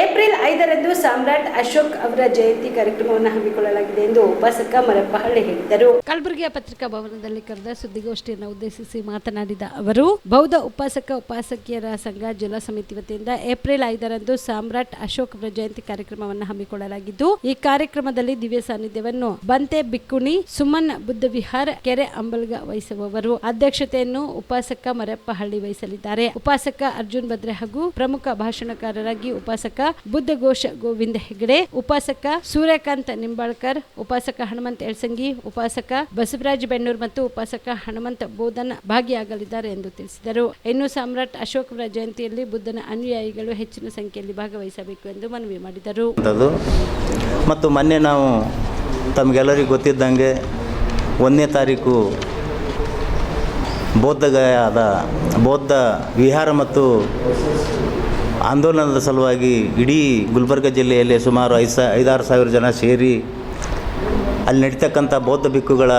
April ಐದರಂದು ಸಾಮ್ರಾಟ್ ಅಶೋಕ್ ಅವರ ಜಯಂತಿ ಕಾರ್ಯಕ್ರಮವನ್ನು ಹಮ್ಮಿಕೊಳ್ಳಲಾಗಿದೆ ಎಂದು ಉಪಾಸಕ ಮರಪ್ಪಹಳ್ಳಿ ಹೇಳಿದರು. ಕಲಬುರಗಿಯ ಪತ್ರಿಕಾ ಭವನದಲ್ಲಿ ಕರೆದ ಸುದ್ದಿಗೋಷ್ಠಿಯನ್ನು ಉದ್ದೇಶಿಸಿ ಮಾತನಾಡಿದ ಅವರು, ಬೌದ್ಧ ಉಪಾಸಕ ಉಪಾಸಕಿಯರ ಸಂಘ ಜಿಲ್ಲಾ ಸಮಿತಿ ವತಿಯಿಂದ ಏಪ್ರಿಲ್ ಐದರಂದು ಸಾಮ್ರಾಟ್ ಅಶೋಕ್ ಅವರ ಜಯಂತಿ ಕಾರ್ಯಕ್ರಮವನ್ನು ಹಮ್ಮಿಕೊಳ್ಳಲಾಗಿದ್ದು, ಈ ಕಾರ್ಯಕ್ರಮದಲ್ಲಿ ದಿವ್ಯ ಸಾನ್ನಿಧ್ಯವನ್ನು ಬಂತೆ ಬಿಕ್ಕುಣಿ, ಸುಮನ್ ಬುದ್ಧ ವಿಹಾರ್ ಕೆರೆ ಅಂಬಲ್ಗ ವಹಿಸುವವರು ಅಧ್ಯಕ್ಷತೆಯನ್ನು ಉಪಾಸಕ ಮರಪ್ಪಹಳ್ಳಿ ವಹಿಸಲಿದ್ದಾರೆ. ಉಪಾಸಕ ಅರ್ಜುನ್ ಭದ್ರೆ ಹಾಗೂ ಪ್ರಮುಖ ಭಾಷಣಕಾರರಾಗಿ ಉಪಾಸಕ ಬುದ್ಧಘೋಷ ಗೋವಿಂದ ಹೆಗಡೆ ಉಪಾಸಕ ಸೂರ್ಯಕಾಂತ್ ನಿಂಬಾಳ್ಕರ್, ಉಪಾಸಕ ಹನುಮಂತ ಎಳ್ಸಂಗಿ, ಉಪಾಸಕ ಬಸವರಾಜ್ ಬೆನ್ನೂರ್ ಮತ್ತು ಉಪಾಸಕ ಹನುಮಂತ ಬೋಧನ ಭಾಗಿಯಾಗಲಿದ್ದಾರೆ ಎಂದು ತಿಳಿಸಿದರು. ಇನ್ನು ಸಾಮ್ರಾಟ್ ಅಶೋಕ್ ಅವರ ಜಯಂತಿಯಲ್ಲಿ ಬುದ್ಧನ ಅನುಯಾಯಿಗಳು ಹೆಚ್ಚಿನ ಸಂಖ್ಯೆಯಲ್ಲಿ ಭಾಗವಹಿಸಬೇಕು ಎಂದು ಮನವಿ ಮಾಡಿದರು. ಮತ್ತು ಮೊನ್ನೆ ನಾವು ತಮಗೆಲ್ಲರಿಗೂ ಗೊತ್ತಿದ್ದಂಗೆ ಒಂದನೇ ತಾರೀಕು ಬೌದ್ಧಗಯಾದ ಬೌದ್ಧ ವಿಹಾರ ಮತ್ತು ಆಂದೋಲನದ ಸಲುವಾಗಿ ಇಡೀ ಗುಲ್ಬರ್ಗ ಜಿಲ್ಲೆಯಲ್ಲಿ ಸುಮಾರು ಐದು ಸಾ ಐದಾರು ಸಾವಿರ ಜನ ಸೇರಿ ಅಲ್ಲಿ ನಡೀತಕ್ಕಂಥ ಬೌದ್ಧ ಭಿಕ್ಕುಗಳ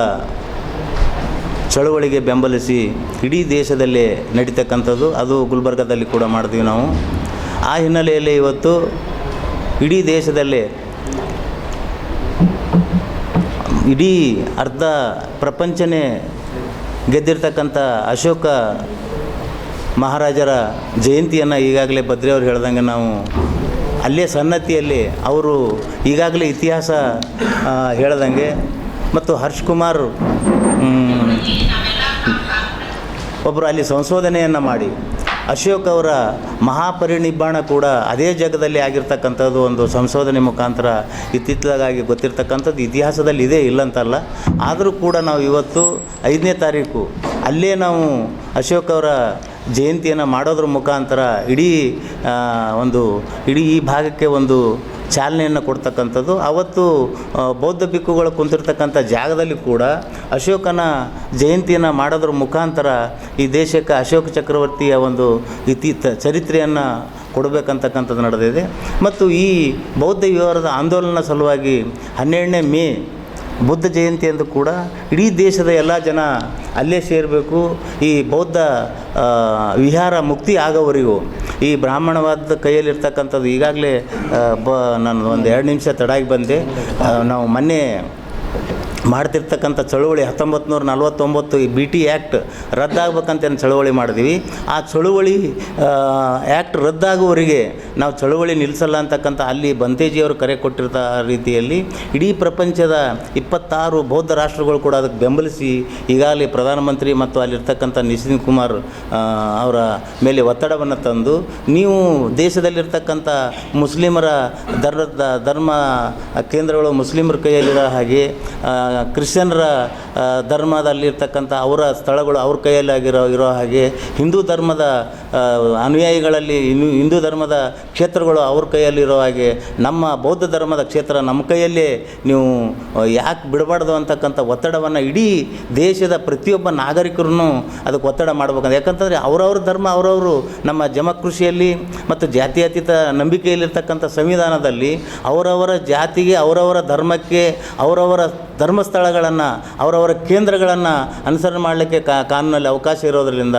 ಚಳುವಳಿಗೆ ಬೆಂಬಲಿಸಿ ಇಡೀ ದೇಶದಲ್ಲಿ ನಡೀತಕ್ಕಂಥದ್ದು, ಅದು ಗುಲ್ಬರ್ಗದಲ್ಲಿ ಕೂಡ ಮಾಡ್ತೀವಿ ನಾವು. ಆ ಹಿನ್ನೆಲೆಯಲ್ಲಿ ಇವತ್ತು ಇಡೀ ದೇಶದಲ್ಲೇ ಇಡೀ ಅರ್ಧ ಪ್ರಪಂಚನೇ ಗೆದ್ದಿರ್ತಕ್ಕಂಥ ಅಶೋಕ ಮಹಾರಾಜರ ಜಯಂತಿಯನ್ನು ಈಗಾಗಲೇ ಬದ್ರಿ ಅವ್ರು ಹೇಳ್ದಂಗೆ ನಾವು ಅಲ್ಲೇ ಸನ್ನತಿಯಲ್ಲಿ ಅವರು ಈಗಾಗಲೇ ಇತಿಹಾಸ ಹೇಳ್ದಂಗೆ ಮತ್ತು ಹರ್ಷ್ ಕುಮಾರ್ ಒಬ್ಬರು ಅಲ್ಲಿ ಸಂಶೋಧನೆಯನ್ನು ಮಾಡಿ. ಅಶೋಕ್ ಅವರ ಮಹಾಪರಿನಿಬ್ಬಾಣ ಕೂಡ ಅದೇ ಜಾಗದಲ್ಲಿ ಆಗಿರ್ತಕ್ಕಂಥದ್ದು ಒಂದು ಸಂಶೋಧನೆ ಮುಖಾಂತರ ಇತ್ತಿತ್ತಲಾಗಿ ಗೊತ್ತಿರ್ತಕ್ಕಂಥದ್ದು ಇತಿಹಾಸದಲ್ಲಿ ಇದೇ ಇಲ್ಲಂತಲ್ಲ. ಆದರೂ ಕೂಡ ನಾವು ಇವತ್ತು ಐದನೇ ತಾರೀಕು, ಅಲ್ಲೇ ನಾವು ಅಶೋಕ್ ಅವರ ಜಯಂತಿಯನ್ನು ಮಾಡೋದ್ರ ಮುಖಾಂತರ ಇಡೀ ಒಂದು, ಇಡೀ ಈ ಭಾಗಕ್ಕೆ ಒಂದು ಚಾಲನೆಯನ್ನು ಕೊಡ್ತಕ್ಕಂಥದ್ದು. ಅವತ್ತು ಬೌದ್ಧ ಭಿಕ್ಕುಗಳು ಕುಂತಿರ್ತಕ್ಕಂಥ ಜಾಗದಲ್ಲಿ ಕೂಡ ಅಶೋಕನ ಜಯಂತಿಯನ್ನು ಮಾಡೋದ್ರ ಮುಖಾಂತರ ಈ ದೇಶಕ್ಕೆ ಅಶೋಕ ಚಕ್ರವರ್ತಿಯ ಒಂದು ಇತಿ ಚರಿತ್ರೆಯನ್ನು ಕೊಡಬೇಕಂತಕ್ಕಂಥದ್ದು ನಡೆದಿದೆ. ಮತ್ತು ಈ ಬೌದ್ಧ ವಿವಾರದ ಆಂದೋಲನ ಸಲುವಾಗಿ ಹನ್ನೆರಡನೇ ಮೇ ಬುದ್ಧ ಜಯಂತಿ ಎಂದು ಕೂಡ ಇಡೀ ದೇಶದ ಎಲ್ಲ ಜನ ಅಲ್ಲೇ ಸೇರಬೇಕು. ಈ ಬೌದ್ಧ ವಿಹಾರ ಮುಕ್ತಿ ಆಗೋವರೆಗೂ. ಈ ಬ್ರಾಹ್ಮಣವಾದ ಕೈಯಲ್ಲಿರ್ತಕ್ಕಂಥದ್ದು ಈಗಾಗಲೇ ಬ, ನಾನು ಒಂದು ಎರಡು ನಿಮಿಷ ತಡಾಗಿ ಬಂದೆ. ನಾವು ಮೊನ್ನೆ ಮಾಡ್ತಿರ್ತಕ್ಕಂಥ ಚಳುವಳಿ ಹತ್ತೊಂಬತ್ತು ನೂರ ನಲ್ವತ್ತೊಂಬತ್ತು ಈ ಬಿ ಟಿ ಆ್ಯಕ್ಟ್ ರದ್ದಾಗಬೇಕಂತ ಏನು ಚಳುವಳಿ ಮಾಡಿದ್ವಿ. ಆ ಚಳುವಳಿ ಆ್ಯಕ್ಟ್ ರದ್ದಾಗುವವರಿಗೆ ನಾವು ಚಳುವಳಿ ನಿಲ್ಲಿಸಲ್ಲ ಅಂತಕ್ಕಂಥ ಅಲ್ಲಿ ಬಂತೇಜಿಯವರು ಕರೆ ಕೊಟ್ಟಿರ್ತ ರೀತಿಯಲ್ಲಿ ಇಡೀ ಪ್ರಪಂಚದ ಇಪ್ಪತ್ತಾರು ಬೌದ್ಧ ರಾಷ್ಟ್ರಗಳು ಕೂಡ ಅದಕ್ಕೆ ಬೆಂಬಲಿಸಿ ಈಗಾಗಲೇ ಪ್ರಧಾನಮಂತ್ರಿ ಮತ್ತು ಅಲ್ಲಿರ್ತಕ್ಕಂಥ ನಿಶಿನ್ ಕುಮಾರ್ ಅವರ ಮೇಲೆ ಒತ್ತಡವನ್ನು ತಂದು ನೀವು ದೇಶದಲ್ಲಿರ್ತಕ್ಕಂಥ ಮುಸ್ಲಿಮರ ಧರ್ಮದ ಧರ್ಮ ಕೇಂದ್ರಗಳು ಮುಸ್ಲಿಮರ ಕೈಯಲ್ಲಿರೋ ಹಾಗೆ ಕ್ರಿಶ್ಚಿಯನ್ರ ಧರ್ಮದಲ್ಲಿರ್ತಕ್ಕಂಥ ಅವರ ಸ್ಥಳಗಳು ಅವ್ರ ಕೈಯಲ್ಲಿ ಆಗಿರೋ, ಇರೋ ಹಾಗೆ ಹಿಂದೂ ಧರ್ಮದ ಅನುಯಾಯಿಗಳಲ್ಲಿ ಇನ್ನು ಹಿಂದೂ ಧರ್ಮದ ಕ್ಷೇತ್ರಗಳು ಅವ್ರ ಕೈಯಲ್ಲಿರೋ ಹಾಗೆ ನಮ್ಮ ಬೌದ್ಧ ಧರ್ಮದ ಕ್ಷೇತ್ರ ನಮ್ಮ ಕೈಯಲ್ಲೇ ನೀವು ಯಾಕೆ ಬಿಡಬಾರ್ದು ಅಂತಕ್ಕಂಥ ಒತ್ತಡವನ್ನು ಇಡೀ ದೇಶದ ಪ್ರತಿಯೊಬ್ಬ ನಾಗರಿಕರನ್ನು ಅದಕ್ಕೆ ಒತ್ತಡ ಮಾಡ್ಬೇಕಂತ. ಯಾಕಂತಂದರೆ ಅವರವ್ರ ಧರ್ಮ, ಅವರವರು ನಮ್ಮ ಜಮಕೃಷಿಯಲ್ಲಿ ಮತ್ತು ಜಾತ್ಯತೀತ ನಂಬಿಕೆಯಲ್ಲಿರ್ತಕ್ಕಂಥ ಸಂವಿಧಾನದಲ್ಲಿ ಅವರವರ ಜಾತಿಗೆ, ಅವರವರ ಧರ್ಮಕ್ಕೆ, ಅವರವರ ಧರ್ಮಸ್ಥಳಗಳನ್ನು, ಅವರವರ ಕೇಂದ್ರಗಳನ್ನು ಅನುಸರಣೆ ಮಾಡಲಿಕ್ಕೆ ಕಾನೂನಲ್ಲಿ ಅವಕಾಶ ಇರೋದರಿಂದ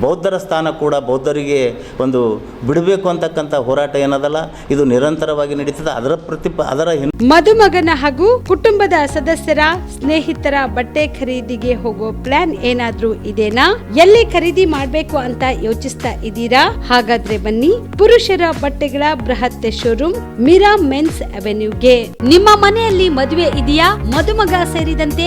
ಬೌದ್ಧರ ಸ್ಥಾನ ಕೂಡ ಬೌದ್ಧರಿಗೆ ಒಂದು ಬಿಡಬೇಕು ಅಂತಕ್ಕಂಥ ಹೋರಾಟ ಏನದಲ್ಲ, ಇದು ನಿರಂತರವಾಗಿ ನಡೀತದೆ. ಅದರ ಪ್ರತಿಪ, ಅದರ ಮದುಮಗನ ಹಾಗೂ ಕುಟುಂಬದ ಸದಸ್ಯರ ಸ್ನೇಹಿತರ ಬಟ್ಟೆ ಖರೀದಿಗೆ ಹೋಗೋ ಪ್ಲಾನ್ ಏನಾದ್ರೂ ಇದೇನಾ? ಎಲ್ಲಿ ಖರೀದಿ ಮಾಡಬೇಕು ಅಂತ ಯೋಚಿಸ್ತಾ ಇದ್ದೀರಾ? ಹಾಗಾದ್ರೆ ಬನ್ನಿ, ಪುರುಷರ ಬಟ್ಟೆಗಳ ಬೃಹತ್ ಶೋರೂಮ್ ಮೀರಾ ಮೆನ್ಸ್ ಅವೆನ್ಯೂಗೆ. ನಿಮ್ಮ ಮನೆಯಲ್ಲಿ ಮದುವೆ ಇದೆಯಾ? ಮದುಮಗ ಸೇರಿದಂತೆ